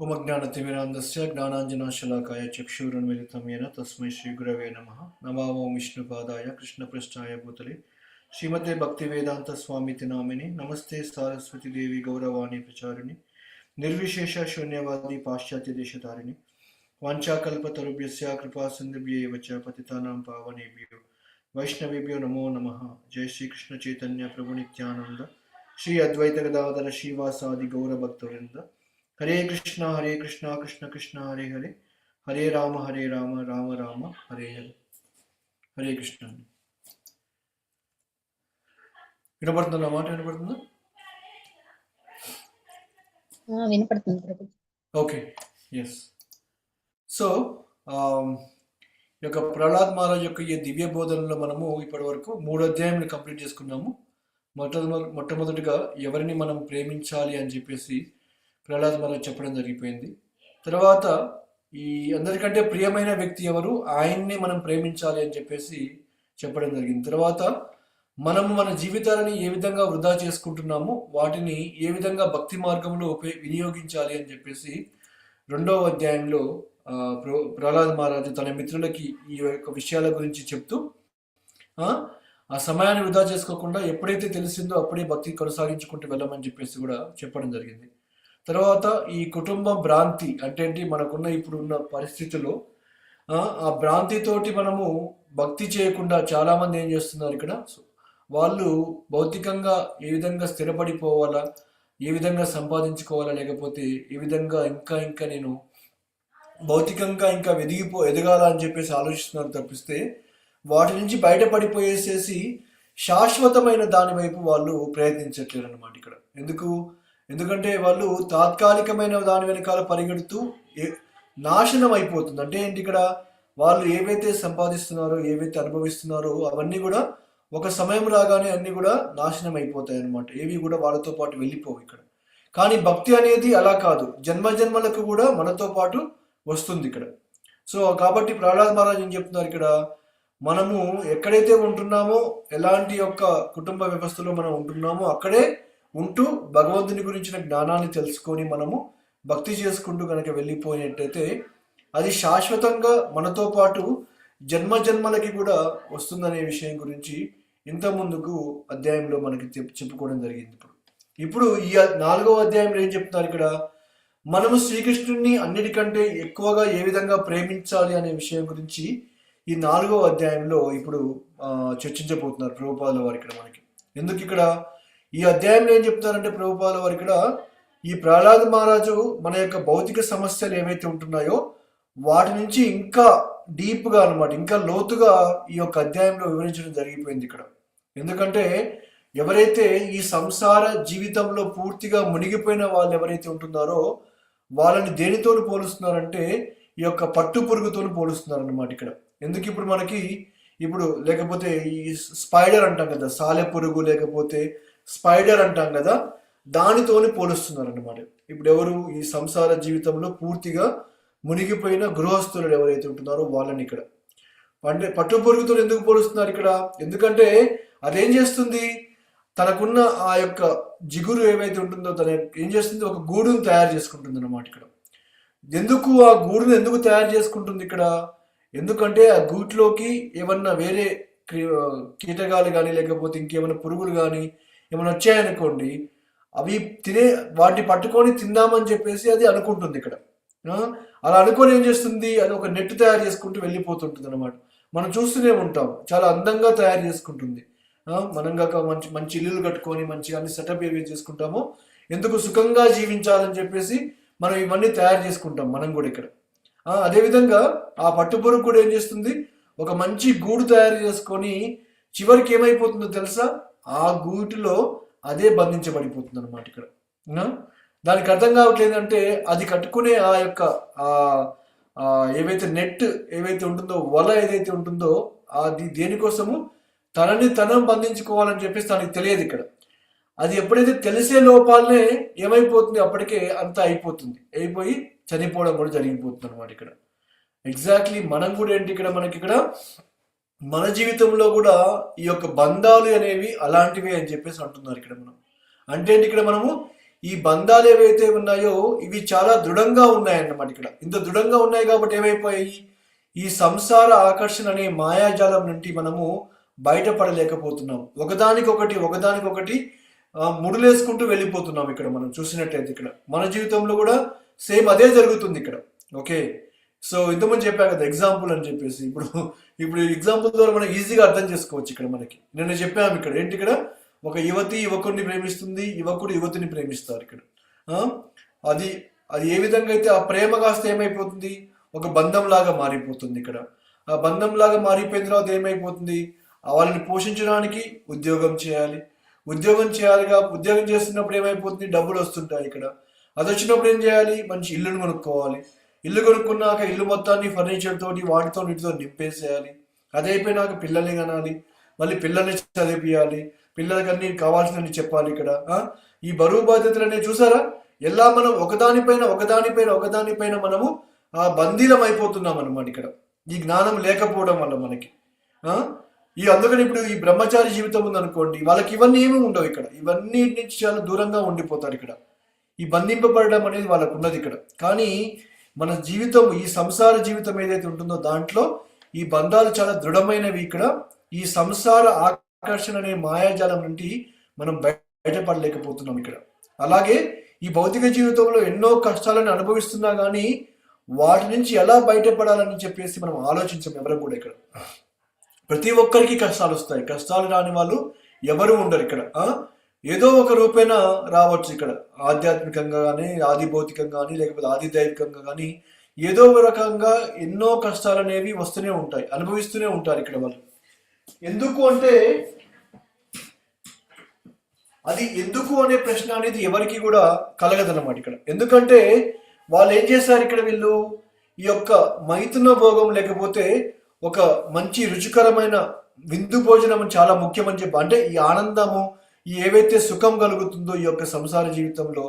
ఉమజ్ఞానతిమిరాంధస్య జ్ఞానాంజనాశలాకాయ చక్షురున్మిలితం येन తస్మై శ్రీగురవే నమ నమామో విష్ణుపాదాయ కృష్ణపృష్ఠాయ భూతలే శ్రీమతే భక్తి వేదాంత స్వామితి నామిని నమస్తే సారస్వతి దేవి గౌరవాణి ప్రచారిణి నిర్విశేష శూన్యవాది పాశ్చాత్య దేశతారిణి వాంఛాకల్పతరుభ్యస్య కృపా సింధుభ్యేవ చ పతితానాం పావనేభ్యో వైష్ణవేభ్యో నమో నమః జై శ్రీకృష్ణ హరే కృష్ణ హరే కృష్ణ కృష్ణ కృష్ణ హరే హరే. హరే రామ హరే రామ రామ రామ హరే హరే. హరే కృష్ణ. వినపడుతుందా మాట? వినపడుతుందా? వినపడుతుంది ఓకే. ఎస్ సో ఈ యొక్క ప్రహ్లాద్ మహారాజ్ యొక్క ఈ దివ్య బోధనలో మనము ఇప్పటి వరకు మూడు అధ్యాయంలు కంప్లీట్ చేసుకున్నాము. మొట్టమొదటి మొట్టమొదటిగా ఎవరిని మనం ప్రేమించాలి అని చెప్పేసి ప్రహ్లాద్ మహారాజ్ చెప్పడం జరిగిపోయింది. తర్వాత ఈ అందరికంటే ప్రియమైన వ్యక్తి ఎవరు? ఆయన్ని మనం ప్రేమించాలి అని చెప్పేసి చెప్పడం జరిగింది. తర్వాత మనము మన జీవితాలని ఏ విధంగా వృధా చేసుకుంటున్నామో వాటిని ఏ విధంగా భక్తి మార్గంలో ఉపయో వినియోగించాలి అని చెప్పేసి రెండవ అధ్యాయంలో ప్ర- ప్రహ్లాద్ మహారాజు తన మిత్రులకి ఈ యొక్క విషయాల గురించి చెప్తూ ఆ సమయాన్ని వృధా చేసుకోకుండా ఎప్పుడైతే తెలిసిందో అప్పుడే భక్తి కొనసాగించుకుంటూ వెళ్ళమని చెప్పేసి కూడా చెప్పడం జరిగింది. తర్వాత ఈ కుటుంబ భ్రాంతి అంటే ఏంటి? మనకున్న ఇప్పుడు ఉన్న పరిస్థితుల్లో ఆ, భ్రాంతితోటి మనము భక్తి చేయకుండా చాలామంది ఏం చేస్తున్నారు ఇక్కడ? వాళ్ళు భౌతికంగా ఏ విధంగా స్థిరపడిపోవాలా? ఏ విధంగా సంపాదించుకోవాలా? లేకపోతే ఏ విధంగా ఇంకా ఇంకా నేను భౌతికంగా ఇంకా ఎదిగిపో ఎదగాల అని చెప్పేసి ఆలోచిస్తున్నారు తప్పిస్తే వాటి నుంచి బయటపడిపోయేసేసి శాశ్వతమైన దాని వైపు వాళ్ళు ప్రయత్నించట్లేరు అనమాట ఇక్కడ. ఎందుకు? ఎందుకంటే వాళ్ళు తాత్కాలికమైన దాని వెనకాల పరిగెడుతూ ఏ- నాశనం అయిపోతుంది. అంటే ఏంటి ఇక్కడ వాళ్ళు ఏవైతే సంపాదిస్తున్నారో ఏవైతే అనుభవిస్తున్నారో అవన్నీ కూడా ఒక సమయం రాగానే అన్నీ కూడా నాశనం అయిపోతాయి అనమాట ఏవి కూడా వాళ్ళతో పాటు వెళ్ళిపోవు ఇక్కడ. కానీ భక్తి అనేది అలా కాదు. జన్మ జన్మలకు కూడా మనతో పాటు వస్తుంది ఇక్కడ. సో కాబట్టి ప్రహ్లాద్ మహారాజ్ ఏం చెప్తున్నారు ఇక్కడ? మనము ఎక్కడైతే ఉంటున్నామో ఎలాంటి యొక్క కుటుంబ వ్యవస్థలో మనం ఉంటున్నామో అక్కడే ఉంటూ భగవంతుని గురించిన జ్ఞానాన్ని తెలుసుకొని మనము భక్తి చేసుకుంటూ కనుక వెళ్ళిపోయినట్టయితే అది శాశ్వతంగా మనతో పాటు జన్మ జన్మలకి కూడా వస్తుందనే విషయం గురించి ఇంత ముందుకు అధ్యాయంలో మనకి చెప్- చెప్పుకోవడం జరిగింది ఇప్పుడు. ఇప్పుడు ఈ నాలుగవ అధ్యాయంలో ఏం చెప్తున్నారు ఇక్కడ? మనము శ్రీకృష్ణుడిని అన్నిటికంటే ఎక్కువగా ఏ విధంగా ప్రేమించాలి అనే విషయం గురించి ఈ నాలుగవ అధ్యాయంలో ఇప్పుడు చర్చించబోతున్నారు ప్రభుపాదుల వారు ఇక్కడ మనకి. ఎందుకు ఇక్కడ? ఈ అధ్యాయంలో ఏం చెప్తారంటే ప్రభుపాల వారు ఇక్కడ ఈ ప్రహ్లాద్ మహారాజు మన యొక్క భౌతిక సమస్యలు ఏవైతే ఉంటున్నాయో వాటి నుంచి ఇంకా డీప్గా అనమాట ఇంకా లోతుగా ఈ యొక్క అధ్యాయంలో వివరించడం జరిగిపోయింది ఇక్కడ. ఎందుకంటే ఎవరైతే ఈ సంసార జీవితంలో పూర్తిగా మునిగిపోయిన వాళ్ళు ఎవరైతే ఉంటున్నారో వాళ్ళని దేనితో పోలుస్తున్నారంటే ఈ యొక్క పట్టు పురుగుతో పోలుస్తున్నారు అనమాట ఇక్కడ. ఎందుకు ఇప్పుడు మనకి ఇప్పుడు లేకపోతే ఈ స్పైడర్ అంటాం కదా సాలె పురుగు లేకపోతే స్పైడర్ అంటాం కదా దానితోని పోలుస్తున్నారు అనమాట ఇప్పుడు ఎవరు ఈ సంసార జీవితంలో పూర్తిగా మునిగిపోయిన గృహస్థులు ఎవరైతే ఉంటున్నారో వాళ్ళని ఇక్కడ. అంటే పట్టు పురుగుతో ఎందుకు పోలుస్తున్నారు ఇక్కడ? ఎందుకంటే అదేం చేస్తుంది? తనకున్న ఆ యొక్క జిగురు ఏమైతే ఉంటుందో తన ఏం చేస్తుంది? ఒక గూడును తయారు చేసుకుంటుంది అనమాట ఇక్కడ. ఎందుకు ఆ గూడును ఎందుకు తయారు చేసుకుంటుంది ఇక్కడ? ఎందుకంటే ఆ గూట్లోకి ఏమన్నా వేరే కీటకాలు కానీ లేకపోతే ఇంకేమైనా పురుగులు కానీ ఏమైనా వచ్చాయనుకోండి అవి తినే వాటిని పట్టుకొని తిందామని చెప్పేసి అది అనుకుంటుంది ఇక్కడ. అలా అనుకొని ఏం చేస్తుంది? అది ఒక నెట్ తయారు చేసుకుంటూ వెళ్ళిపోతుంటుంది అనమాట మనం చూస్తూనే ఉంటాం. చాలా అందంగా తయారు చేసుకుంటుంది. మనం కాక మంచి మంచి ఇల్లులు కట్టుకొని మంచి అన్ని సెటప్ ఏవి చేసుకుంటామో ఎందుకు సుఖంగా జీవించాలని చెప్పేసి మనం ఇవన్నీ తయారు చేసుకుంటాం మనం కూడా ఇక్కడ. అదేవిధంగా ఆ పట్టుపురుగు కూడా ఏం చేస్తుంది? ఒక మంచి గూడు తయారు చేసుకొని చివరికి ఏమైపోతుందో తెలుసా? ఆ గూటిలో అదే బంధించబడిపోతుంది అనమాట ఇక్కడ దానికి అర్థం కావట్లేదు అంటే అది కట్టుకునే ఆ యొక్క ఆ ఏవైతే నెట్ ఏవైతే ఉంటుందో వల ఏదైతే ఉంటుందో అది దేనికోసము? తనని తనం బంధించుకోవాలని చెప్పేసి తనకి తెలియదు ఇక్కడ. అది ఎప్పుడైతే తెలిసే లోపాలనే ఏమైపోతుంది అప్పటికే అంతా అయిపోతుంది. అయిపోయి చనిపోవడం కూడా జరిగిపోతుంది అనమాట ఇక్కడ. ఎగ్జాక్ట్లీ మనం కూడా ఏంటి ఇక్కడ మనకి ఇక్కడ? మన జీవితంలో కూడా ఈ యొక్క బంధాలు అనేవి అలాంటివి అని చెప్పేసి అంటున్నారు ఇక్కడ మనం. అంటే ఇక్కడ మనము? ఈ బంధాలు ఏవైతే ఉన్నాయో ఇవి చాలా దృఢంగా ఉన్నాయన్నమాట ఇక్కడ. ఇంత దృఢంగా ఉన్నాయి కాబట్టి ఏమైపోయాయి? ఈ సంసార ఆకర్షణ అనే మాయాజాలం నుండి మనము బయటపడలేకపోతున్నాం. ఒకదానికొకటి ఒకదానికొకటి ముడులేసుకుంటూ వెళ్ళిపోతున్నాం ఇక్కడ మనం చూసినట్టయితే ఇక్కడ. మన జీవితంలో కూడా సేమ్ అదే జరుగుతుంది ఇక్కడ. ఓకే? సో ఇంతకుముందు చెప్పాను కదా ఎగ్జాంపుల్ అని చెప్పేసి. ఇప్పుడు ఇప్పుడు ఎగ్జాంపుల్ ద్వారా మనం ఈజీగా అర్థం చేసుకోవచ్చు ఇక్కడ మనకి. నేను చెప్పాము ఇక్కడ ఏంటి ఇక్కడ? ఒక యువతి యువకుడిని ప్రేమిస్తుంది యువకుడు యువతిని ప్రేమిస్తారు ఇక్కడ. అది అది ఏ విధంగా అయితే ఆ ప్రేమ కాస్త ఏమైపోతుంది? ఒక బంధం లాగా మారిపోతుంది ఇక్కడ. ఆ బంధం లాగా మారిపోయిన తర్వాత ఏమైపోతుంది? వాళ్ళని పోషించడానికి ఉద్యోగం చేయాలి. ఉద్యోగం చేయాలిగా ఉద్యోగం చేస్తున్నప్పుడు ఏమైపోతుంది? డబ్బులు వస్తుంటాయి ఇక్కడ. అది వచ్చినప్పుడు ఏం చేయాలి? మంచి ఇల్లును కొనుక్కోవాలి. ఇల్లు కొనుక్కున్నాక ఇల్లు మొత్తాన్ని ఫర్నిచర్ తోటి వాటితో వీటితో నింపేసేయాలి. అది అయిపోయినాక పిల్లల్ని కనాలి. మళ్ళీ పిల్లల్ని చదివిపియాలి. పిల్లలకి అన్ని కావాల్సినవి చెప్పాలి ఇక్కడ. ఈ బరువు బాధ్యతలు అనేవి చూసారా? ఎలా మనం ఒకదానిపైన ఒకదానిపైన ఒకదానిపైన మనము ఆ బందీలం అయిపోతున్నాం అనమాట ఇక్కడ. ఈ జ్ఞానం లేకపోవడం వల్ల మనకి. ఈ అందుకని ఇప్పుడు ఈ బ్రహ్మచారి జీవితం ఉందనుకోండి వాళ్ళకి ఇవన్నీ ఏమీ ఉండవు ఇక్కడ. ఇవన్నీ నుంచి చాలా దూరంగా ఉండిపోతారు ఇక్కడ. ఈ బంధింపబడడం అనేది వాళ్ళకు ఉన్నది ఇక్కడ. కానీ మన జీవితం ఈ సంసార జీవితం ఏదైతే ఉంటుందో దాంట్లో ఈ బంధాలు చాలా దృఢమైనవి ఇక్కడ. ఈ సంసార ఆకర్షణ అనే మాయాజాలం నుండి మనం బయటపడలేకపోతున్నాం ఇక్కడ. అలాగే ఈ భౌతిక జీవితంలో ఎన్నో కష్టాలను అనుభవిస్తున్నా కానీ వాటి నుంచి ఎలా బయటపడాలని చెప్పేసి మనం ఆలోచించాం ఎవరు కూడా ఇక్కడ. ప్రతి ఒక్కరికి కష్టాలు వస్తాయి. కష్టాలు రాని వాళ్ళు ఎవరు ఉండరు ఇక్కడ. ఏదో ఒక రూపేణ రావచ్చు ఇక్కడ. ఆధ్యాత్మికంగా కానీ ఆది భౌతికంగా కానీ లేకపోతే ఆది దైవికంగా కానీ ఏదో ఒక రకంగా ఎన్నో కష్టాలు అనేవి వస్తూనే ఉంటాయి అనుభవిస్తూనే ఉంటారు ఇక్కడ వాళ్ళు. ఎందుకు అంటే అది ఎందుకు అనే ప్రశ్న అనేది ఎవరికి కూడా కలగదన్నమాట ఇక్కడ. ఎందుకంటే వాళ్ళు ఏం చేశారు ఇక్కడ వీళ్ళు? ఈ యొక్క మైథున భోగం లేకపోతే ఒక మంచి రుచికరమైన విందు భోజనం చాలా ముఖ్యమని చెప్పి అంటే ఈ ఆనందము ఏవైతే సుఖం కలుగుతుందో ఈ యొక్క సంసార జీవితంలో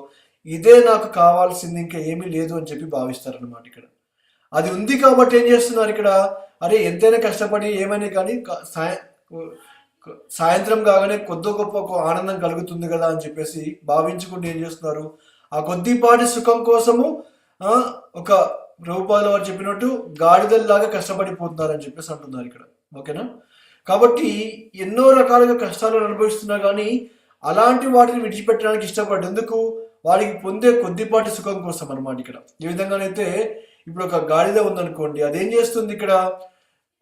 ఇదే నాకు కావాల్సింది ఇంకా ఏమీ లేదు అని చెప్పి భావిస్తారనమాట ఇక్కడ. అది ఉంది కాబట్టి ఏం చేస్తున్నారు ఇక్కడ? అరే ఎంతైనా కష్టపడి ఏమైనా కానీ సాయ- సాయంత్రం కాగానే కొద్ది గొప్ప ఆనందం కలుగుతుంది కదా అని చెప్పేసి భావించుకుంటూ ఏం చేస్తున్నారు? ఆ కొద్దిపాటి సుఖం కోసము ఒక రూపాయలు వారు చెప్పినట్టు గాడిదల్లాగా కష్టపడిపోతున్నారు అని చెప్పేసి అంటున్నారు ఇక్కడ. ఓకేనా? కాబట్టి ఎన్నో రకాలుగా కష్టాలను అనుభవిస్తున్నా కానీ అలాంటి వాటిని విడిచిపెట్టడానికి ఇష్టపడేందుకు ఎందుకు? వాడికి పొందే కొద్దిపాటి సుఖం కోసం అనమాట ఇక్కడ. ఈ విధంగానైతే ఇప్పుడు ఒక గాడిద ఉందనుకోండి అదేం చేస్తుంది ఇక్కడ?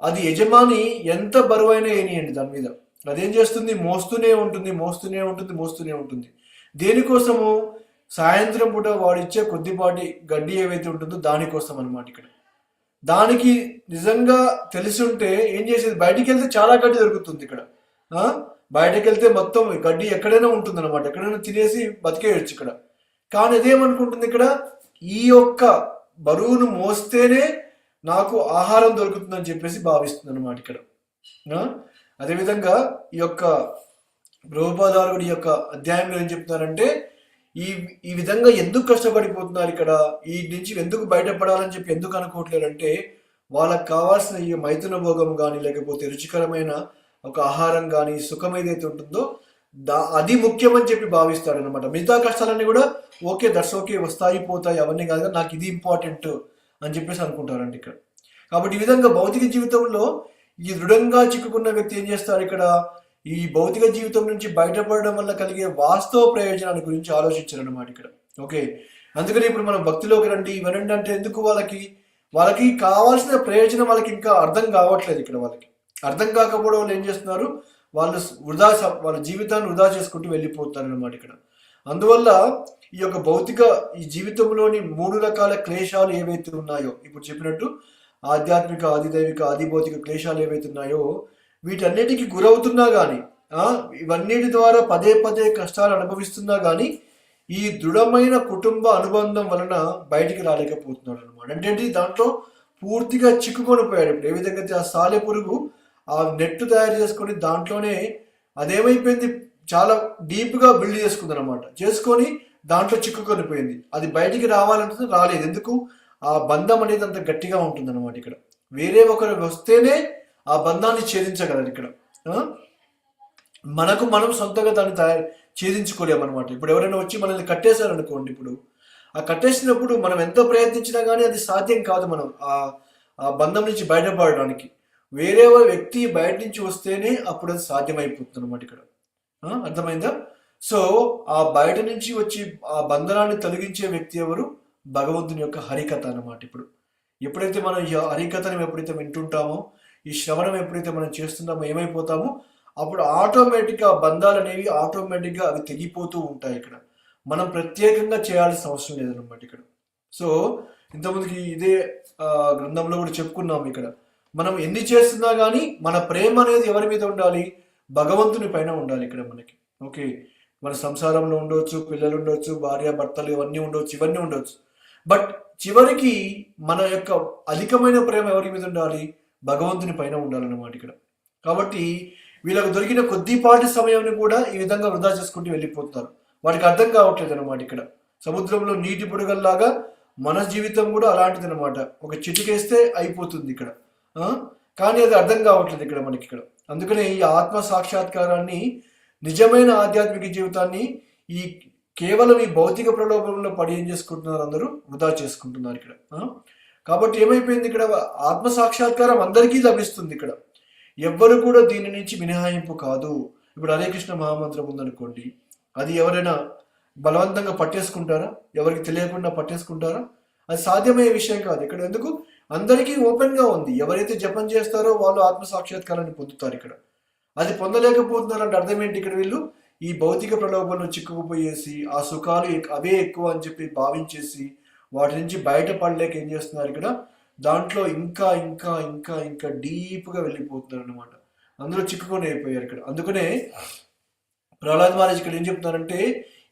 అది యజమాని ఎంత బరువైనా ఏనియండి దాని మీద. అదేం చేస్తుంది? మోస్తూనే ఉంటుంది మోస్తూనే ఉంటుంది మోస్తూనే ఉంటుంది. దేనికోసము? సాయంత్రం పూట వాడిచ్చే కొద్దిపాటి గడ్డి ఏవైతే ఉంటుందో దానికోసం అనమాట ఇక్కడ. దానికి నిజంగా తెలిసి ఉంటే ఏం చేసేది? బయటికి వెళ్తే చాలా గడ్డి దొరుకుతుంది ఇక్కడ. బయటకు వెళ్తే మొత్తం గడ్డి ఎక్కడైనా ఉంటుంది అనమాట ఎక్కడైనా తినేసి బతికేయచ్చు ఇక్కడ. కానీ అదేమనుకుంటుంది ఇక్కడ? ఈ యొక్క బరువును మోస్తేనే నాకు ఆహారం దొరుకుతుందని చెప్పేసి భావిస్తుంది అనమాట ఇక్కడ అదేవిధంగా ఈ యొక్క ప్రభుపాదారుడి యొక్క అధ్యాయంలో ఏం చెప్తున్నారంటే ఈ ఈ విధంగా ఎందుకు కష్టపడిపోతున్నారు ఇక్కడ? ఈ నుంచి ఎందుకు బయటపడాలని చెప్పి ఎందుకు అనుకోవట్లేదంటే వాళ్ళకి కావాల్సిన ఈ మైథున భోగం కానీ లేకపోతే రుచికరమైన ఒక ఆహారం కానీ సుఖం ఏదైతే ఉంటుందో దా అది ముఖ్యమని చెప్పి భావిస్తాడు అనమాట మిగతా కష్టాలన్నీ కూడా ఓకే దట్స్ ఓకే వస్తాయి పోతాయి అవన్నీ కాదు నాకు ఇది ఇంపార్టెంట్ అని చెప్పేసి అనుకుంటారండి ఇక్కడ. కాబట్టి ఈ విధంగా భౌతిక జీవితంలో ఈ దృఢంగా చిక్కుకున్న వ్యక్తి ఏం చేస్తారు ఇక్కడ? ఈ భౌతిక జీవితం నుంచి బయటపడడం వల్ల కలిగే వాస్తవ ప్రయోజనాల గురించి ఆలోచించారు అనమాట ఇక్కడ. ఓకే. అందుకని ఇప్పుడు మనం భక్తిలోకి రండి ఇవన్నీ అంటే ఎందుకు వాళ్ళకి వాళ్ళకి కావాల్సిన ప్రయోజనం వాళ్ళకి ఇంకా అర్థం కావట్లేదు ఇక్కడ వాళ్ళకి. అర్థం కాకపోవడం వాళ్ళు ఏం చేస్తున్నారు? వాళ్ళు వృధా వాళ్ళ జీవితాన్ని వృధా చేసుకుంటూ వెళ్ళిపోతారు అనమాట ఇక్కడ. అందువల్ల ఈ యొక్క భౌతిక ఈ జీవితంలోని మూడు రకాల క్లేశాలు ఏవైతే ఉన్నాయో ఇప్పుడు చెప్పినట్టు ఆధ్యాత్మిక ఆదిదైవిక ఆదిభౌతిక క్లేశాలు ఏవైతే ఉన్నాయో వీటన్నిటికి గురవుతున్నా కానీ ఇవన్నిటి ద్వారా పదే పదే కష్టాలు అనుభవిస్తున్నా కానీ ఈ దృఢమైన కుటుంబ అనుబంధం వలన బయటికి రాలేకపోతున్నాడు అనమాట అంటే దాంట్లో పూర్తిగా చిక్కుకొని పోయాడు. ఇప్పుడు ఏ విధంగా అయితే ఆ సాలె పురుగు ఆ నెట్ తయారు చేసుకొని దాంట్లోనే అదేమైపోయింది? చాలా డీప్గా బిల్డ్ చేసుకుంది అనమాట చేసుకొని దాంట్లో చిక్కుకొని పోయింది. అది బయటికి రావాలంటే రాలేదు. ఎందుకు? ఆ బంధం అనేది అంత గట్టిగా ఉంటుంది అనమాట ఇక్కడ. వేరే ఒకరు వస్తేనే ఆ బంధాన్ని ఛేదించగలరు ఇక్కడ. మనకు మనం సొంతంగా దాన్ని తయారు ఛేదించుకోలేమన్నమాట. ఇప్పుడు ఎవరైనా వచ్చి మనల్ని కట్టేశారనుకోండి ఇప్పుడు ఆ కట్టేసినప్పుడు మనం ఎంత ప్రయత్నించినా కానీ అది సాధ్యం కాదు మనం ఆ ఆ బంధం నుంచి బయటపడడానికి. వేరే వ్యక్తి బయట నుంచి వస్తేనే అప్పుడు అది సాధ్యమైపోతుంది అనమాట ఇక్కడ అర్థమైందా? సో ఆ బయట నుంచి వచ్చి ఆ బంధనాన్ని తొలగించే వ్యక్తి ఎవరు? భగవంతుని యొక్క హరికథ అనమాట ఇప్పుడు. ఎప్పుడైతే మనం ఈ హరికథను ఎప్పుడైతే వింటుంటామో ఈ శ్రవణం ఎప్పుడైతే మనం చేస్తున్నామో ఏమైపోతామో అప్పుడు ఆటోమేటిక్గా బంధాలు అనేవి ఆటోమేటిక్గా అవి తెగిపోతూ ఉంటాయి ఇక్కడ. మనం ప్రత్యేకంగా చేయాల్సిన అవసరం లేదనమాట ఇక్కడ. సో ఇంతకుముందుకి ఇదే గ్రంథంలో కూడా చెప్పుకున్నాం ఇక్కడ. మనం ఎన్ని చేస్తున్నా కానీ మన ప్రేమ అనేది ఎవరి మీద ఉండాలి? భగవంతుని పైన ఉండాలి ఇక్కడ మనకి. ఓకే. మన సంసారంలో ఉండొచ్చు పిల్లలు ఉండొచ్చు భార్య భర్తలు ఇవన్నీ ఉండొచ్చు ఇవన్నీ ఉండొచ్చు. బట్ చివరికి మన యొక్క అధికమైన ప్రేమ ఎవరి మీద ఉండాలి? భగవంతుని పైన ఉండాలన్నమాట ఇక్కడ. కాబట్టి వీళ్ళకు దొరికిన కొద్దిపాటి సమయాన్ని కూడా ఈ విధంగా వృధా చేసుకుంటూ వెళ్ళిపోతున్నారు. వాటికి అర్థం కావట్లేదు అనమాట ఇక్కడ. సముద్రంలో నీటి బుడగల్లాగా మన జీవితం కూడా అలాంటిది అనమాట ఒక చిటికేస్తే అయిపోతుంది ఇక్కడ. కానీ అది అర్థం కావట్లేదు ఇక్కడ మనకి ఇక్కడ. అందుకనే ఈ ఆత్మ సాక్షాత్కారాన్ని నిజమైన ఆధ్యాత్మిక జీవితాన్ని ఈ కేవలం ఈ భౌతిక ప్రలోభంలో పడి ఏం చేసుకుంటున్నారు అందరూ? వృధా చేసుకుంటున్నారు ఇక్కడ. కాబట్టి ఏమైపోయింది ఇక్కడ? ఆత్మ సాక్షాత్కారం అందరికీ లభిస్తుంది ఇక్కడ. ఎవ్వరు కూడా దీని నుంచి మినహాయింపు కాదు. ఇప్పుడు హరే కృష్ణ మహామంత్రం ఉందనుకోండి. అది ఎవరైనా బలవంతంగా పట్టేసుకుంటారా? ఎవరికి తెలియకుండా పట్టేసుకుంటారా? అది సాధ్యమయ్యే విషయం కాదు. ఇక్కడ ఎందుకు? అందరికీ ఓపెన్గా ఉంది. ఎవరైతే జపం చేస్తారో వాళ్ళు ఆత్మ సాక్షాత్కారాన్ని పొందుతారు ఇక్కడ. అది పొందలేకపోతున్నారంటే అర్థం ఏంటి ఇక్కడ వీళ్ళు? ఈ భౌతిక ప్రలోభంలో చిక్కుకుపోయేసి ఆ సుఖాలు అవే ఎక్కువ అని చెప్పి భావించేసి వాటి నుంచి బయటపడలేక ఏం చేస్తున్నారు ఇక్కడ? దాంట్లో ఇంకా ఇంకా ఇంకా ఇంకా డీప్గా వెళ్ళిపోతున్నారు అనమాట అందులో చిక్కుకొని అయిపోయారు ఇక్కడ. అందుకనే ప్రహ్లాద్ మహారాజ్ ఇక్కడ ఏం చెప్తున్నారంటే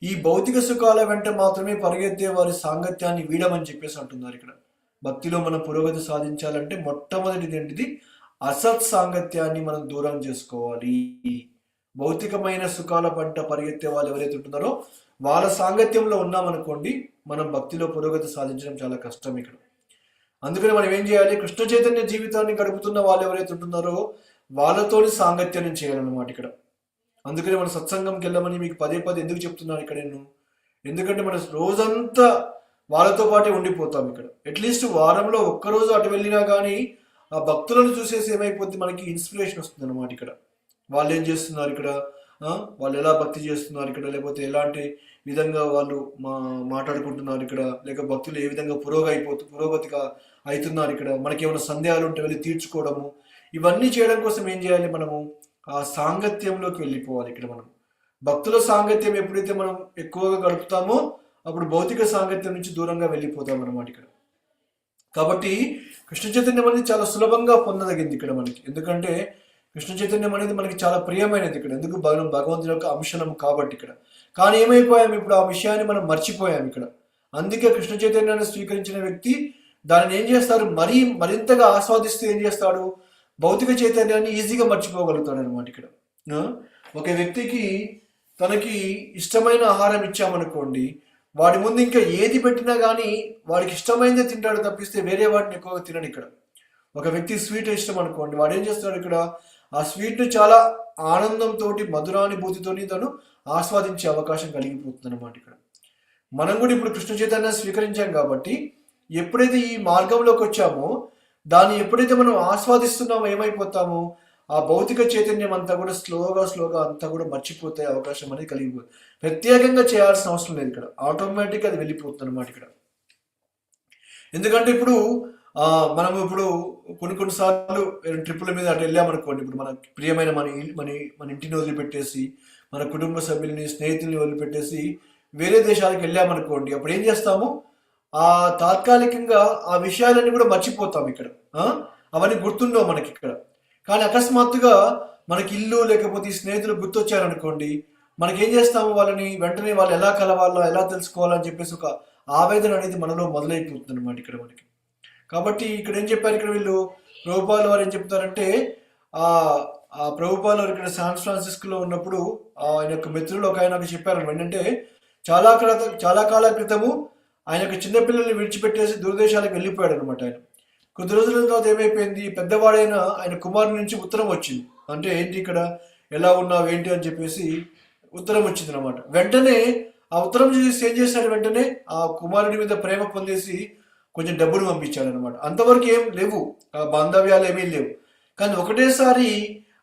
ఈ భౌతిక సుఖాల వెంట మాత్రమే పరిగెత్తే వారి సాంగత్యాన్ని వీడమని చెప్పేసి అంటున్నారు ఇక్కడ. భక్తిలో మనం పురోగతి సాధించాలంటే మొట్టమొదటిది ఏంటిది? అసత్ సాంగత్యాన్ని మనం దూరం చేసుకోవాలి. భౌతికమైన సుఖాల పంట పరిగెత్తే వాళ్ళు ఎవరైతే ఉంటున్నారో వాళ్ళ సాంగత్యంలో ఉన్నామనుకోండి మనం భక్తిలో పురోగతి సాధించడం చాలా కష్టం ఇక్కడ. అందుకని మనం ఏం చేయాలి? కృష్ణ చైతన్య జీవితాన్ని గడుపుతున్న వాళ్ళు ఎవరైతే ఉంటున్నారో వాళ్ళతోని సాంగత్యాన్ని చేయాలన్నమాట ఇక్కడ. అందుకని మన సత్సంగంకి వెళ్ళమని మీకు పదే పదే ఎందుకు చెప్తున్నాను ఇక్కడ నేను? ఎందుకంటే మనం రోజంతా వాళ్ళతో పాటే ఉండిపోతాం ఇక్కడ. అట్లీస్ట్ వారంలో ఒక్కరోజు అటు వెళ్ళినా కానీ ఆ భక్తులను చూసేసి ఏమైపోద్ది? మనకి ఇన్స్పిరేషన్ వస్తుంది అనమాట ఇక్కడ. వాళ్ళు ఏం చేస్తున్నారు ఇక్కడ? వాళ్ళు ఎలా భక్తి చేస్తున్నారు ఇక్కడ? లేకపోతే ఎలాంటి విధంగా వాళ్ళు మా మాట్లాడుకుంటున్నారు ఇక్కడ? లేక భక్తులు ఏ విధంగా పురోగైపోతు పురోగతిగా అవుతున్నారు ఇక్కడ? మనకి ఏమైనా సందేహాలు ఉంటే వెళ్ళి తీర్చుకోవడము ఇవన్నీ చేయడం కోసం ఏం చేయాలి మనము? ఆ సాంగత్యంలోకి వెళ్ళిపోవాలి ఇక్కడ మనం. భక్తుల సాంగత్యం ఎప్పుడైతే మనం ఎక్కువగా గడుపుతామో అప్పుడు భౌతిక సాంగత్యం నుంచి దూరంగా వెళ్ళిపోతాం అనమాట ఇక్కడ. కాబట్టి కృష్ణ చైతన్యం అనేది చాలా సులభంగా పొందదగింది ఇక్కడ మనకి. ఎందుకంటే కృష్ణ చైతన్యం అనేది మనకి చాలా ప్రియమైనది ఇక్కడ. ఎందుకు? భగవం భగవంతుని యొక్క అంశనం కాబట్టి ఇక్కడ. కానీ ఏమైపోయాం? ఇప్పుడు ఆ విషయాన్ని మనం మర్చిపోయాం ఇక్కడ. అందుకే కృష్ణ చైతన్యాన్ని స్వీకరించిన వ్యక్తి దానిని ఏం చేస్తారు? మరీ మరింతగా ఆస్వాదిస్తూ ఏం చేస్తాడు? భౌతిక చైతన్యాన్ని ఈజీగా మర్చిపోగలుగుతాడు అనమాట ఇక్కడ ఒక వ్యక్తికి తనకి ఇష్టమైన ఆహారం ఇచ్చామనుకోండి వాడి ముందు ఇంకా ఏది పెట్టినా కానీ వాడికి ఇష్టమైనదే తింటాడు తప్పిస్తే వేరే వాటిని ఎక్కువగా తినడు ఇక్కడ. ఒక వ్యక్తి స్వీట్ ఇష్టం అనుకోండి వాడు ఏం చేస్తాడు ఇక్కడ? ఆ స్వీట్ను చాలా ఆనందంతో మధురానుభూతితోని తను ఆస్వాదించే అవకాశం కలిగిపోతుంది అనమాట ఇక్కడ. మనం కూడా ఇప్పుడు కృష్ణ చైతన్య స్వీకరించాం కాబట్టి ఎప్పుడైతే ఈ మార్గంలోకి వచ్చామో దాన్ని ఎప్పుడైతే మనం ఆస్వాదిస్తున్నామో ఏమైపోతామో ఆ భౌతిక చైతన్యం అంతా కూడా స్లోగా స్లోగా అంతా కూడా మర్చిపోతే అవకాశం అనేది కలిగిపోతుంది ప్రత్యేకంగా చేయాల్సిన అవసరం లేదు ఇక్కడ. ఆటోమేటిక్గా అది వెళ్ళిపోతుంది అనమాట ఇక్కడ. ఎందుకంటే ఇప్పుడు మనం ఇప్పుడు కొన్ని కొన్నిసార్లు ట్రిప్పుల మీద అటు వెళ్ళామనుకోండి ఇప్పుడు మన ప్రియమైన మన మన మన ఇంటిని వదిలిపెట్టేసి మన కుటుంబ సభ్యుల్ని స్నేహితుల్ని వదిలిపెట్టేసి వేరే దేశాలకు వెళ్ళామనుకోండి అప్పుడు ఏం చేస్తాము? ఆ తాత్కాలికంగా ఆ విషయాలన్నీ కూడా మర్చిపోతాం ఇక్కడ. అవన్నీ గుర్తుండవు మనకి ఇక్కడ. కానీ అకస్మాత్తుగా మనకి ఇల్లు లేకపోతే ఈ స్నేహితులు గుర్తొచ్చారనుకోండి మనకి ఏం చేస్తాము? వాళ్ళని వెంటనే వాళ్ళు ఎలా కలవాలో ఎలా తెలుసుకోవాలని చెప్పేసి ఒక ఆవేదన అనేది మనలో మొదలైపోతుంది అనమాట ఇక్కడ మనకి. కాబట్టి ఇక్కడ ఏం చెప్పారు ఇక్కడ వీళ్ళు? ప్రభుపాల్ వారు ఏం చెప్తారంటే ఆ ఆ ప్రభుపాల్ వారు ఇక్కడ శాన్ ఫ్రాన్సిస్కోలో ఉన్నప్పుడు ఆయన యొక్క మిత్రులు ఒక ఆయన చెప్పారు ఏంటంటే చాలా క్రితం చాలా కాల క్రితము ఆయన యొక్క చిన్నపిల్లల్ని విడిచిపెట్టేసి దూరదేశాలకు వెళ్ళిపోయాడు అనమాట ఆయన. కొద్ది రోజుల తర్వాత ఏమైపోయింది? పెద్దవాడైన ఆయన కుమారుని నుంచి ఉత్తరం వచ్చింది. అంటే ఏంటి ఇక్కడ? ఎలా ఉన్నావు? ఏంటి? అని చెప్పేసి ఉత్తరం వచ్చింది అనమాట. వెంటనే ఆ ఉత్తరం చూసి ఏం చేశాడు? వెంటనే ఆ కుమారుడి మీద ప్రేమ పొందేసి కొంచెం డబ్బులు పంపించాడు అనమాట అంతవరకు ఏం లేవు. ఆ బాంధవ్యాలు ఏమీ లేవు. కానీ ఒకటేసారి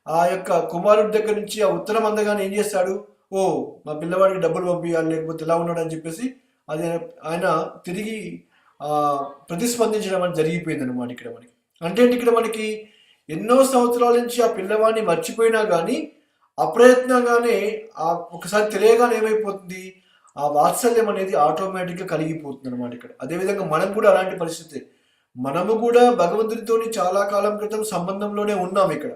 ఆ యొక్క కుమారుడి దగ్గర నుంచి ఆ ఉత్తరం అందగానే ఏం చేస్తాడు? ఓ మా పిల్లవాడికి డబ్బులు పంపించాలి లేకపోతే ఎలా ఉన్నాడు అని చెప్పేసి అది ఆయన తిరిగి ప్రతిస్పందించడం అని జరిగిపోయింది అనమాట ఇక్కడ మనకి. అంటే ఏంటి ఇక్కడ మనకి? ఎన్నో సంవత్సరాల నుంచి ఆ పిల్లవాడిని మర్చిపోయినా కానీ అప్రయత్నంగానే ఆ ఒకసారి తెలియగానే ఏమైపోతుంది? ఆ వాత్సల్యం అనేది ఆటోమేటిక్గా కలిగిపోతుంది అనమాట ఇక్కడ. అదేవిధంగా మనం కూడా అలాంటి పరిస్థితి. మనము కూడా భగవంతుడితోని చాలా కాలం క్రితం సంబంధంలోనే ఉన్నాం ఇక్కడ.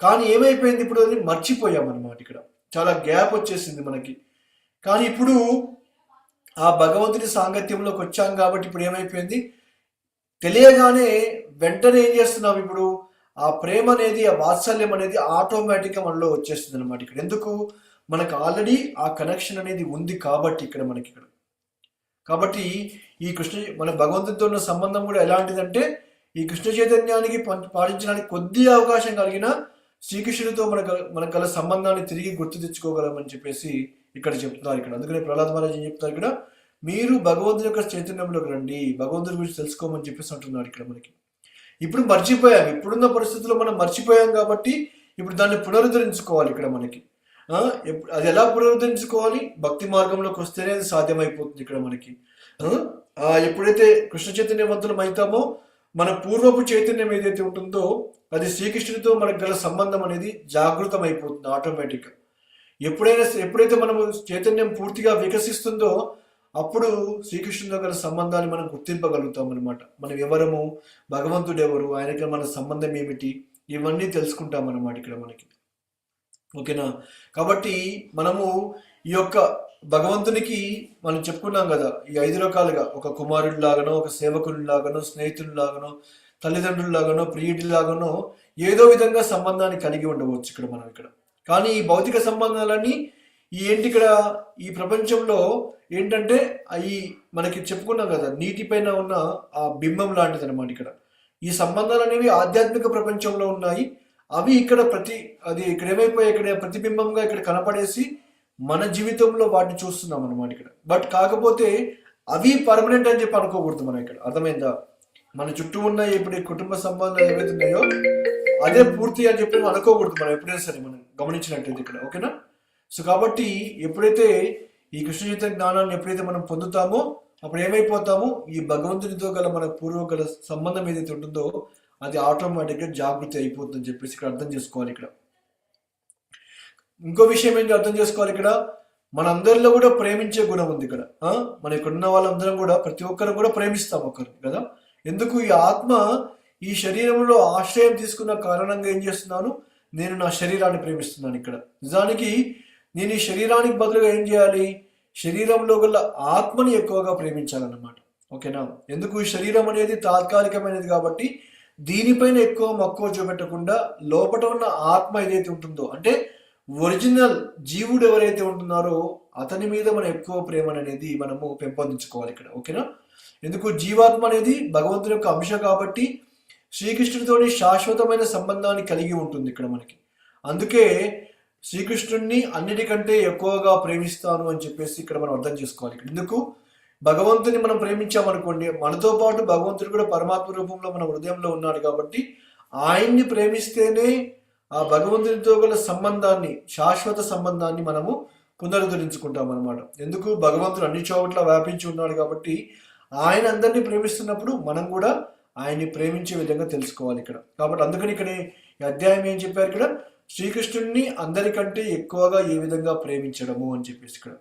కానీ ఏమైపోయింది ఇప్పుడు అది? మర్చిపోయాం అనమాట ఇక్కడ. చాలా గ్యాప్ వచ్చేసింది మనకి. కానీ ఇప్పుడు ఆ భగవంతుడి సాంగత్యంలోకి వచ్చాం కాబట్టి ఇప్పుడు ఏమైపోయింది? తెలియగానే వెంటనే ఏం చేస్తున్నాం ఇప్పుడు? ఆ ప్రేమ అనేది ఆ వాత్సల్యం అనేది ఆటోమేటిక్గా మనలో వచ్చేస్తుంది అనమాట ఇక్కడ. ఎందుకు? మనకు ఆల్రెడీ ఆ కనెక్షన్ అనేది ఉంది కాబట్టి ఇక్కడ మనకి ఇక్కడ. కాబట్టి ఈ కృష్ణ మన భగవంతుడితో ఉన్న సంబంధం కూడా ఎలాంటిదంటే ఈ కృష్ణ చైతన్యానికి పాటించడానికి కొద్ది అవకాశం కలిగిన శ్రీకృష్ణుడితో మన మనకు గల సంబంధాన్ని తిరిగి గుర్తు తెచ్చుకోగలమని చెప్పేసి ఇక్కడ చెప్తున్నారు ఇక్కడ. అందుకనే ప్రహ్లాద్ మహారాజ్ ఏం చెప్తారు ఇక్కడ? మీరు భగవంతుని యొక్క చైతన్యంలోకి రండి భగవంతుడి గురించి తెలుసుకోమని చెప్పేసి అంటున్నారు ఇక్కడ మనకి. ఇప్పుడు మర్చిపోయాం. ఇప్పుడున్న పరిస్థితుల్లో మనం మర్చిపోయాం కాబట్టి ఇప్పుడు దాన్ని పునరుద్ధరించుకోవాలి ఇక్కడ మనకి. అది ఎలా పునరుద్ధరించుకోవాలి? భక్తి మార్గంలోకి వస్తేనే అది సాధ్యమైపోతుంది ఇక్కడ మనకి. ఎప్పుడైతే కృష్ణ చైతన్యవంతులం అవుతామో మన పూర్వపు చైతన్యం ఏదైతే ఉంటుందో అది శ్రీకృష్ణుడితో మనకు గల సంబంధం అనేది జాగృతం అయిపోతుంది ఆటోమేటిక్గా. ఎప్పుడైనా ఎప్పుడైతే మనము చైతన్యం పూర్తిగా వికసిస్తుందో అప్పుడు శ్రీకృష్ణుడితో గల సంబంధాన్ని మనం గుర్తింపగలుగుతాం అనమాట మనం ఎవరము? భగవంతుడు ఎవరు? ఆయనకి మన సంబంధం ఏమిటి? ఇవన్నీ తెలుసుకుంటాం అన్నమాట ఇక్కడ మనకి. ఓకేనా? కాబట్టి మనము ఈ యొక్క భగవంతునికి మనం చెప్పుకున్నాం కదా ఈ ఐదు రకాలుగా ఒక కుమారుడి లాగానో ఒక సేవకుడి లాగానో స్నేహితుడి లాగానో లాగానో ప్రియుడి లాగానో ఏదో విధంగా సంబంధాన్ని కలిగి ఉండవచ్చు ఇక్కడ మనం ఇక్కడ. కానీ ఈ భౌతిక సంబంధాలన్నీ ఈ ఏంటి ఇక్కడ ఈ ప్రపంచంలో ఏంటంటే అవి మనకి చెప్పుకున్నాం కదా నీటిపైన ఉన్న ఆ బింబం లాంటిది అనమాట ఇక్కడ. ఈ సంబంధాలు అనేవి ఆధ్యాత్మిక ప్రపంచంలో ఉన్నాయి. అవి ఇక్కడ ప్రతి అది ఇక్కడ ఏమైపోయి ఇక్కడ ప్రతిబింబంగా ఇక్కడ కనపడేసి మన జీవితంలో వాటిని చూస్తున్నాం అనమాట ఇక్కడ. బట్ కాకపోతే అవి పర్మనెంట్ అని చెప్పి అనుకోకూడదు మనం ఇక్కడ. అర్థమైందా? మన చుట్టూ ఉన్న ఇప్పుడు కుటుంబ సంబంధాలు ఏవైతే ఉన్నాయో అదే పూర్తి అని చెప్పి మనం అనుకోకూడదు మనం ఎప్పుడైనా సరే మనం గమనించినట్టయితే ఇక్కడ. ఓకేనా? సో కాబట్టి ఎప్పుడైతే ఈ కృష్ణ చైతన్య జ్ఞానాన్ని ఎప్పుడైతే మనం పొందుతామో అప్పుడు ఏమైపోతాము ఈ భగవంతునితో గల మన పూర్వ గల సంబంధం ఏదైతే ఉంటుందో అది ఆటోమేటిక్గా జాగృతి అయిపోతుందని చెప్పేసి ఇక్కడ అర్థం చేసుకోవాలి ఇక్కడ. ఇంకో విషయం ఏంటి అర్థం చేసుకోవాలి ఇక్కడ? మనందరిలో కూడా ప్రేమించే గుణం ఉంది ఇక్కడ. మన ఇక్కడ ఉన్న వాళ్ళందరం కూడా ప్రతి ఒక్కరు కూడా ప్రేమిస్తాం ఒకరు కదా? ఎందుకు ఈ ఆత్మ ఈ శరీరంలో ఆశ్రయం తీసుకున్న కారణంగా ఏం చేస్తున్నాను? నేను నా శరీరాన్ని ప్రేమిస్తున్నాను ఇక్కడ. నిజానికి నేను ఈ శరీరానికి బదులుగా ఏం చేయాలి? శరీరంలో గల ఆత్మని ఎక్కువగా ప్రేమించాలన్నమాట. ఓకేనా? ఎందుకు ఈ శరీరం అనేది తాత్కాలికమైనది కాబట్టి దీనిపైన ఎక్కువ మక్కువ చూపెట్టకుండా లోపల ఉన్న ఆత్మ ఏదైతే ఉంటుందో అంటే ఒరిజినల్ జీవుడు ఎవరైతే ఉంటున్నారో అతని మీద మనం ఎక్కువ ప్రేమ అనేది మనము పెంపొందించుకోవాలి ఇక్కడ ఓకేనా? ఎందుకు? జీవాత్మ అనేది భగవంతుని యొక్క అంశ కాబట్టి శ్రీకృష్ణుడితోని శాశ్వతమైన సంబంధాన్ని కలిగి ఉంటుంది ఇక్కడ మనకి. అందుకే శ్రీకృష్ణుడిని అన్నిటికంటే ఎక్కువగా ప్రేమిస్తాను అని చెప్పేసి ఇక్కడ మనం అర్థం చేసుకోవాలి ఇక్కడ. ఎందుకు? భగవంతుని మనం ప్రేమించామనుకోండి మనతో పాటు భగవంతుడు కూడా పరమాత్మ రూపంలో మన హృదయంలో ఉన్నాడు కాబట్టి ఆయన్ని ప్రేమిస్తేనే ఆ భగవంతునితో గల సంబంధాన్ని శాశ్వత సంబంధాన్ని మనము పునరుద్ధరించుకుంటాం అనమాట ఎందుకు? భగవంతుడు అన్ని చోట్ల వ్యాపించి ఉన్నాడు కాబట్టి ఆయన అందరినీ ప్రేమిస్తున్నప్పుడు మనం కూడా ఆయన్ని ప్రేమించే విధంగా తెలుసుకోవాలి ఇక్కడ. కాబట్టి అందుకని ఇక్కడ ఈ అధ్యాయం ఏం చెప్పారు ఇక్కడ? శ్రీకృష్ణుడిని అందరికంటే ఎక్కువగా ఏ విధంగా ప్రేమించడము అని చెప్పేసి ఇక్కడ.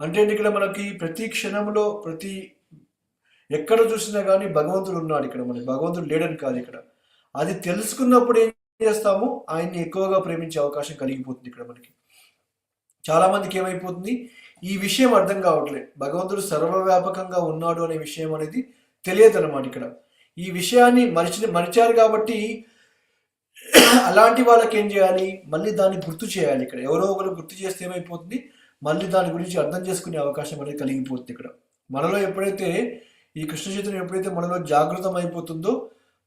అంటే ఇక్కడ మనకి ప్రతి క్షణంలో ప్రతి ఎక్కడ చూసినా కానీ భగవంతుడు ఉన్నాడు ఇక్కడ మనకి. భగవంతుడు లేడని కాదు ఇక్కడ. అది తెలుసుకున్నప్పుడు ఏం చేస్తాము? ఆయన్ని ఎక్కువగా ప్రేమించే అవకాశం కలిగిపోతుంది ఇక్కడ మనకి. చాలా మందికి ఏమైపోతుంది? ఈ విషయం అర్థం కావట్లేదు. భగవంతుడు సర్వవ్యాపకంగా ఉన్నాడు అనే విషయం అనేది తెలియదు అనమాట ఇక్కడ. ఈ విషయాన్ని మరిచి మరిచారు కాబట్టి అలాంటి వాళ్ళకి ఏం చేయాలి? మళ్ళీ దాన్ని గుర్తు చేయాలి ఇక్కడ. ఎవరో ఒకరు గుర్తు చేస్తే ఏమైపోతుంది? మళ్ళీ దాని గురించి అర్థం చేసుకునే అవకాశం అనేది కలిగిపోతుంది ఇక్కడ. మనలో ఎప్పుడైతే ఈ కృష్ణ చైతన్యం ఎప్పుడైతే మనలో జాగృతం అయిపోతుందో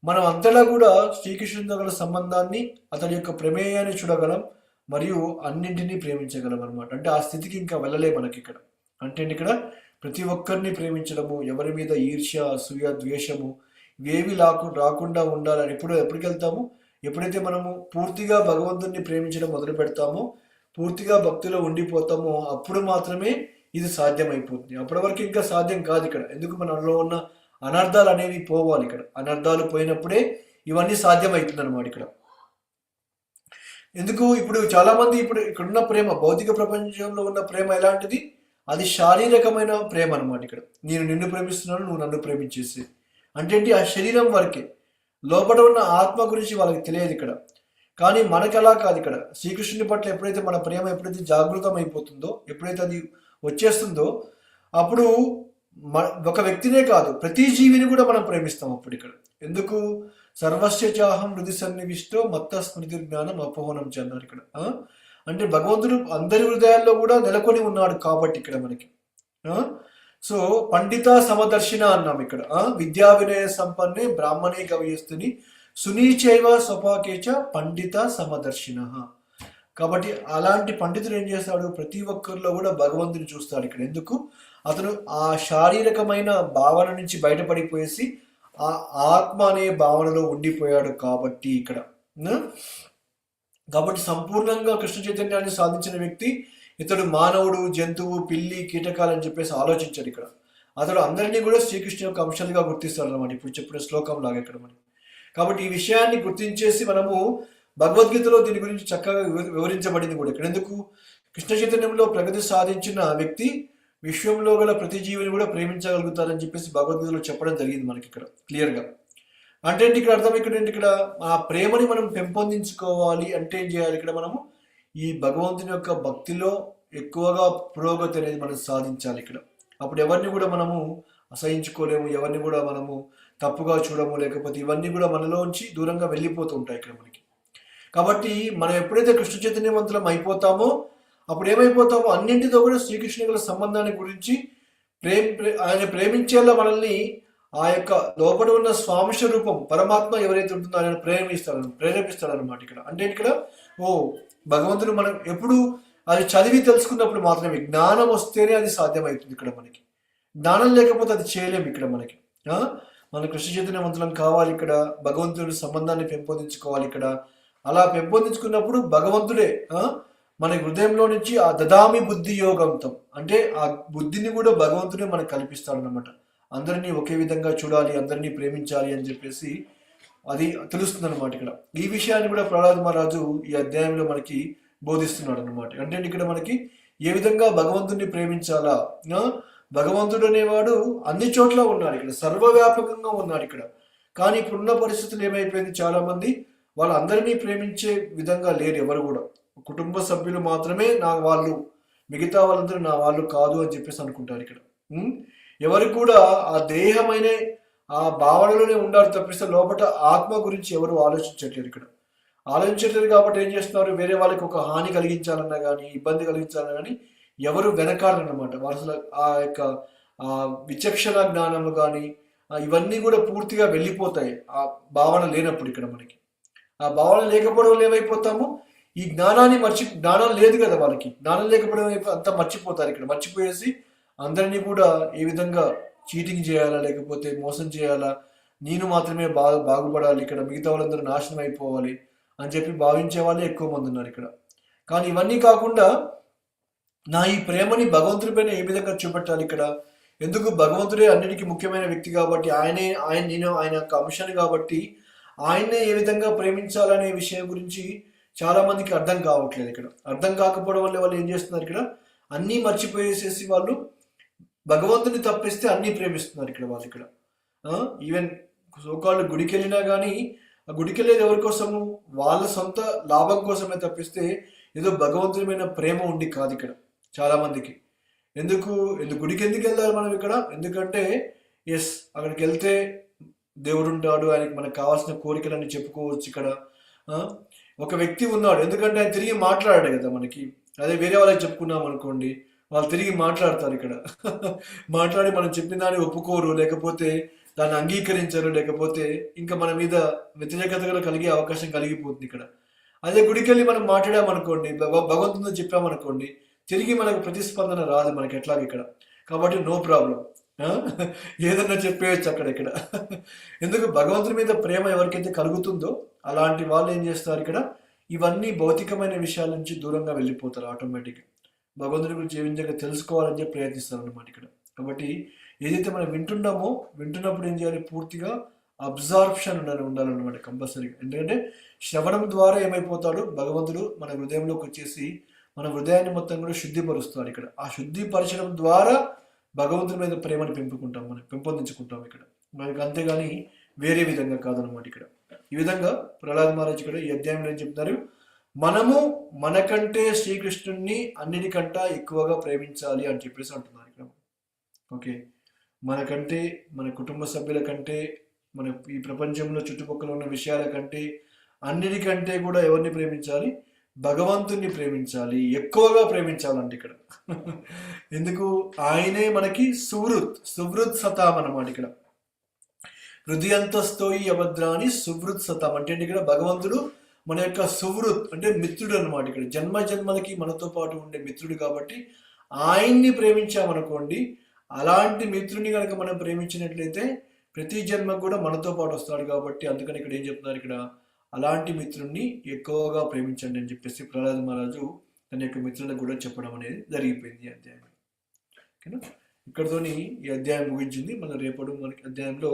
మనం అంతలా కూడా శ్రీకృష్ణునితో గల సంబంధాన్ని అతని యొక్క ప్రమేయాన్ని చూడగలం మరియు అన్నింటినీ ప్రేమించగలం అనమాట అంటే ఆ స్థితికి ఇంకా వెళ్ళలే మనకి ఇక్కడ. అంటే ఇక్కడ ప్రతి ఒక్కరిని ప్రేమించడము ఎవరి మీద ఈర్ష్య అసూయ ద్వేషము ఇవేవి లాకు రాకుండా ఉండాలని ఎప్పుడు ఎప్పటికి వెళ్తాము ఎప్పుడైతే మనము పూర్తిగా భగవంతుని ప్రేమించడం మొదలు పెడతామో పూర్తిగా భక్తిలో ఉండిపోతామో అప్పుడు మాత్రమే ఇది సాధ్యమైపోతుంది. అప్పటి వరకు ఇంకా సాధ్యం కాదు ఇక్కడ. ఎందుకు మనలో ఉన్న అనర్థాలు అనేవి పోవాలి ఇక్కడ. అనర్థాలు పోయినప్పుడే ఇవన్నీ సాధ్యమవుతుంది అనమాట ఇక్కడ. ఎందుకు? ఇప్పుడు చాలామంది ఇప్పుడు ఇక్కడున్న ప్రేమ భౌతిక ప్రపంచంలో ఉన్న ప్రేమ ఎలాంటిది? అది శారీరకమైన ప్రేమ అనమాట ఇక్కడ. నేను నిన్ను ప్రేమిస్తున్నాను నువ్వు నన్ను ప్రేమించేసి అంటే ఏంటి? ఆ శరీరం వరకే. లోపల ఉన్న ఆత్మ గురించి వాళ్ళకి తెలియదు ఇక్కడ. కానీ మనకెలా కాదు ఇక్కడ. శ్రీకృష్ణుని పట్ల ఎప్పుడైతే మన ప్రేమ ఎప్పుడైతే జాగృతం అయిపోతుందో ఎప్పుడైతే అది వచ్చేస్తుందో అప్పుడు మ ఒక వ్యక్తినే కాదు ప్రతి జీవిని కూడా మనం ప్రేమిస్తాం అప్పుడు ఇక్కడ. ఎందుకు? సర్వస్యచాహం హృది సన్నివిష్టో మత్త స్మృతి జ్ఞానం అపోహనం అన్నారు ఇక్కడ. అంటే భగవంతుడు అందరి హృదయాల్లో కూడా నెలకొని ఉన్నాడు కాబట్టి ఇక్కడ మనకి. సో పండిత సమదర్శిన అన్నాం ఇక్కడ. విద్యా వినయ సంపన్నే బ్రాహ్మణే కవియస్తుని సునీచైవ స్వపాకేచ పండిత సమదర్శిన. కాబట్టి అలాంటి పండితుడు ఏం చేస్తాడు? ప్రతి ఒక్కరిలో కూడా భగవంతుని చూస్తాడు ఇక్కడ. ఎందుకు? అతను ఆ శారీరకమైన భావన నుంచి బయటపడిపోయేసి ఆ ఆత్మ అనే భావనలో ఉండిపోయాడు కాబట్టి ఇక్కడ. కాబట్టి సంపూర్ణంగా కృష్ణ చైతన్యాన్ని సాధించిన వ్యక్తి ఇతడు మానవుడు జంతువు పిల్లి కీటకాలు అని చెప్పేసి ఆలోచించాడు ఇక్కడ. అతడు అందరినీ కూడా శ్రీకృష్ణ యొక్క అంశాలుగా గుర్తిస్తాడు అనమాట ఇప్పుడు చెప్పిన శ్లోకం లాగా ఇక్కడ మనకి కాబట్టి ఈ విషయాన్ని గుర్తించేసి మనము భగవద్గీతలో దీని గురించి చక్కగా వివరించబడింది కూడా. ఇక్కడ ఎందుకు కృష్ణ చైతన్యంలో ప్రగతి సాధించిన వ్యక్తి విశ్వంలో గల ప్రతి జీవిని కూడా ప్రేమించగలుగుతారని చెప్పేసి భగవద్గీతలో చెప్పడం జరిగింది మనకి ఇక్కడ క్లియర్గా. అంటే ఏంటి ఇక్కడ అర్థం ఇక్కడ ఏంటి ఇక్కడ? ఆ ప్రేమని మనం పెంపొందించుకోవాలి అంటే ఏం చేయాలి ఇక్కడ మనము? ఈ భగవంతుని యొక్క భక్తిలో ఎక్కువగా పురోగతి అనేది మనం సాధించాలి ఇక్కడ. అప్పుడు ఎవరిని కూడా మనము అసహించుకోలేము ఎవరిని కూడా మనము తప్పుగా చూడము లేకపోతే ఇవన్నీ కూడా మనలో ఉంచి దూరంగా వెళ్ళిపోతూ ఉంటాయి ఇక్కడ మనకి. కాబట్టి మనం ఎప్పుడైతే కృష్ణ చైతన్యవంతులం అయిపోతామో అప్పుడు ఏమైపోతామో అన్నింటితో కూడా శ్రీకృష్ణ గల సంబంధాన్ని గురించి ప్రేమ ప్రే- ఆయన ప్రేమించేలా మనల్ని ఆ యొక్క లోపల ఉన్న స్వాంశ రూపం పరమాత్మ ఎవరైతే ఉంటుందో ఆయన ప్రేమిస్తాడు ప్రేరేపిస్తాడనమాట ఇక్కడ. అంటే ఇక్కడ ఓ భగవంతుడు మనం ఎప్పుడు అది చదివి తెలుసుకున్నప్పుడు మాత్రమే జ్ఞానం వస్తేనే అది సాధ్యమవుతుంది ఇక్కడ మనకి. జ్ఞానం లేకపోతే అది చేయలేము ఇక్కడ మనకి. మన కృష్ణ చైతన్యవంతులం కావాలి ఇక్కడ. భగవంతుడి సంబంధాన్ని పెంపొందించుకోవాలి ఇక్కడ. అలా పెంపొందించుకున్నప్పుడు భగవంతుడే మన హృదయంలో నుంచి ఆ దదామి బుద్ధి యోగంతం అంటే ఆ బుద్ధిని కూడా భగవంతుడే మనకు కల్పిస్తాడు అనమాట అందరినీ ఒకే విధంగా చూడాలి అందరినీ ప్రేమించాలి అని చెప్పేసి అది తెలుస్తుంది అనమాట ఇక్కడ. ఈ విషయాన్ని కూడా ప్రహ్లాద్ మహారాజు ఈ అధ్యాయంలో మనకి బోధిస్తున్నాడు అనమాట అంటే ఇక్కడ మనకి ఏ విధంగా భగవంతుడిని ప్రేమించాలా భగవంతుడు అనేవాడు అన్ని చోట్ల ఉన్నాడు ఇక్కడ సర్వవ్యాపకంగా ఉన్నాడు ఇక్కడ. కానీ ఇప్పుడున్న పరిస్థితులు ఏమైపోయింది? చాలా మంది వాళ్ళందరినీ ప్రేమించే విధంగా లేరు ఎవరు కూడా. కుటుంబ సభ్యులు మాత్రమే నా వాళ్ళు మిగతా వాళ్ళందరూ నా వాళ్ళు కాదు అని చెప్పేసి అనుకుంటారు ఇక్కడ. ఎవరు కూడా ఆ దేహమైన ఆ భావనలోనే ఉండాలి తప్పిస్తే లోపల ఆత్మ గురించి ఎవరు ఆలోచించట్లేరు ఇక్కడ. ఆలోచించట్లేదు కాబట్టి ఏం చేస్తున్నారు? వేరే వాళ్ళకి ఒక హాని కలిగించాలన్నా కానీ ఇబ్బంది కలిగించాలన్నా కానీ ఎవరు వెనకాలన్నమాట. వారసుల ఆ యొక్క విచక్షణ జ్ఞానము కానీ ఇవన్నీ కూడా పూర్తిగా వెళ్ళిపోతాయి. ఆ భావన లేనప్పుడు ఇక్కడ మనకి. ఆ భావన లేకపోవడం వల్ల ఏమైపోతాము? ఈ జ్ఞానాన్ని మర్చి జ్ఞానం లేదు కదా వాళ్ళకి. జ్ఞానం లేకపోవడం అంతా మర్చిపోతారు ఇక్కడ. మర్చిపోయేసి అందరినీ కూడా ఏ విధంగా చీటింగ్ చేయాలా లేకపోతే మోసం చేయాలా? నేను మాత్రమే బాగా బాగుపడాలి. ఇక్కడ మిగతా వాళ్ళందరూ నాశనం అయిపోవాలి అని చెప్పి భావించే వాళ్ళే ఎక్కువ మంది ఉన్నారు ఇక్కడ. కానీ ఇవన్నీ కాకుండా నా ఈ ప్రేమని భగవంతుడి పైన ఏ విధంగా చూపెట్టాలి ఇక్కడ? ఎందుకు భగవంతుడే అన్నిటికీ ముఖ్యమైన వ్యక్తి కాబట్టి ఆయనే ఆయన నేను ఆయన యొక్క అంశాన్ని కాబట్టి ఆయన్నే ఏ విధంగా ప్రేమించాలనే విషయం గురించి చాలా మందికి అర్థం కావట్లేదు ఇక్కడ. అర్థం కాకపోవడం వల్ల వాళ్ళు ఏం చేస్తున్నారు ఇక్కడ? అన్నీ మర్చిపోయేసేసి వాళ్ళు భగవంతుని తప్పిస్తే అన్నీ ప్రేమిస్తున్నారు ఇక్కడ వాళ్ళు ఇక్కడ. ఈవెన్ సోకాళ్ళు గుడికి వెళ్ళినా కానీ ఆ గుడికి వెళ్ళేది ఎవరి కోసము? వాళ్ళ సొంత లాభం కోసమే తప్పిస్తే ఏదో భగవంతుని ప్రేమ ఉండి కాదు ఇక్కడ. చాలా మందికి. ఎందుకు? ఎందుకు గుడికి ఎందుకు వెళ్ళాలి మనం ఇక్కడ? ఎందుకంటే ఎస్ అక్కడికి వెళ్తే దేవుడు ఉంటాడు ఆయనకి మనకు కావాల్సిన కోరికలన్నీ చెప్పుకోవచ్చు ఇక్కడ. ఒక వ్యక్తి ఉన్నాడు ఎందుకంటే ఆయన తిరిగి మాట్లాడాడు కదా మనకి. అదే వేరే వాళ్ళకి చెప్పుకున్నాం అనుకోండి వాళ్ళు తిరిగి మాట్లాడతారు ఇక్కడ. మాట్లాడి మనం చెప్పిన దాన్ని ఒప్పుకోరు లేకపోతే దాన్ని అంగీకరించరు లేకపోతే ఇంకా మన మీద వ్యతిరేకత కలిగే అవకాశం కలిగిపోతుంది ఇక్కడ. అదే గుడికి వెళ్ళి మనం మాట్లాడామనుకోండి భగ- చెప్పామనుకోండి తిరిగి మనకు ప్రతిస్పందన రాదు మనకి ఎట్లాగ ఇక్కడ. కాబట్టి నో ప్రాబ్లం ఏదన్నా చెప్పేయచ్చు అక్కడ ఇక్కడ. ఎందుకు భగవంతుని మీద ప్రేమ ఎవరికైతే కలుగుతుందో అలాంటి వాళ్ళు ఏం చేస్తారు ఇక్కడ? ఇవన్నీ భౌతికమైన విషయాల నుంచి దూరంగా వెళ్ళిపోతారు ఆటోమేటిక్గా భగవంతుని గురించి జీవించక తెలుసుకోవాలని చెప్పి ప్రయత్నిస్తారు అనమాట ఇక్కడ. కాబట్టి ఏదైతే మనం వింటున్నామో వింటున్నప్పుడు ఏం చేయాలి? పూర్తిగా అబ్జార్ప్షన్ ఉండాలి ఉండాలన్నమాట కంపల్సరీగా. ఎందుకంటే శ్రవణం ద్వారా ఏమైపోతాడు? భగవంతుడు మన హృదయంలోకి వచ్చేసి మన హృదయాన్ని మొత్తం కూడా శుద్ధిపరుస్తారు ఇక్కడ. ఆ శుద్ధిపరచడం ద్వారా భగవంతుని మీద ప్రేమను పెంపుకుంటాం మనం పెంపొందించుకుంటాం ఇక్కడ. మనకి అంతేగాని వేరే విధంగా కాదనమాట ఇక్కడ. ఈ విధంగా ప్రహ్లాద్ మహారాజ్ ఇక్కడ ఈ అధ్యాయంలో ఏం చెప్తున్నారు? మనము మనకంటే శ్రీకృష్ణుణ్ణి అన్నిటికంట ఎక్కువగా ప్రేమించాలి అని చెప్పేసి అంటున్నారు ఇక్కడ. ఓకే. మనకంటే మన కుటుంబ సభ్యుల కంటే మన ఈ ప్రపంచంలో చుట్టుపక్కల ఉన్న విషయాల కంటే అన్నిటికంటే కూడా ఎవరిని ప్రేమించాలి? భగవంతుణ్ణి ప్రేమించాలి ఎక్కువగా ప్రేమించాలంటే ఇక్కడ. ఎందుకు? ఆయనే మనకి సువృత్ సువృత్ సతాం అన్నమాట ఇక్కడ. హృదయంతస్తోయి అభద్రాని సువృత్ సతాం. అంటే ఏంటి ఇక్కడ? భగవంతుడు మన యొక్క సువృత్ అంటే మిత్రుడు అనమాట ఇక్కడ. జన్మ జన్మలకి మనతో పాటు ఉండే మిత్రుడు కాబట్టి ఆయన్ని ప్రేమించామనుకోండి అలాంటి మిత్రుని కనుక మనం ప్రేమించినట్లయితే ప్రతి జన్మ కూడా మనతో పాటు వస్తాడు కాబట్టి అందుకని ఇక్కడ ఏం చెప్తున్నారు ఇక్కడ? అలాంటి మిత్రుణ్ణి ఎక్కువగా ప్రేమించండి అని చెప్పేసి ప్రహ్లాద్ మహారాజు తన యొక్క మిత్రులకు కూడా చెప్పడం అనేది జరిగిపోయింది ఈ అధ్యాయం ఓకేనా? ఇక్కడతోని ఈ అధ్యాయం ముగించింది. మన రేపటి మనకి అధ్యాయంలో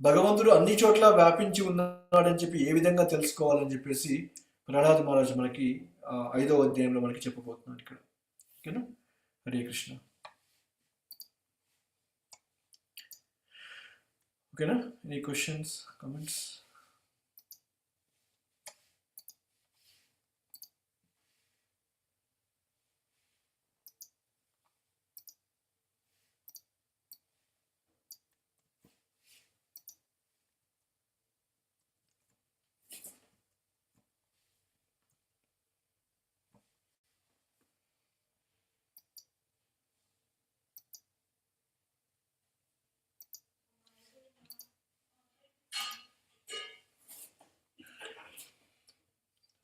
భగవంతుడు అన్ని చోట్ల వ్యాపించి ఉన్నాడని చెప్పి ఏ విధంగా తెలుసుకోవాలని చెప్పేసి ప్రహ్లాద్ మహారాజు మనకి ఐదో అధ్యాయంలో మనకి చెప్పబోతున్నాడు ఇక్కడ. ఓకేనా? హరే కృష్ణ. ఓకేనా? ఎనీ క్వశ్చన్స్ కమెంట్స్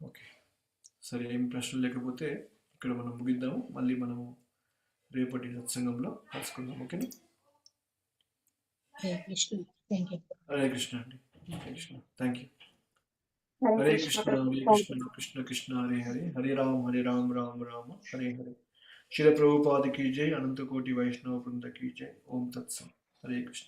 ఓకే సరే ఏం ప్రశ్నలు లేకపోతే ఇక్కడ మనం ముగిద్దాము. మళ్ళీ మనము రేపటి సత్సంగంలో కలుసుకుందాం. ఓకేనా? హరే కృష్ణ. అండి. Hare Krishna. Thank you Hare Krishna. Krishna Hare Krishna Krishna Krishna Hare Hare. Hare Rama Hare Rama Rama Rama Hare Hare. Srila Prabhupada key జై. అనంత కోటి వైష్ణవ బృంద కీ జై. ఓం తత్సం. హరే కృష్ణ.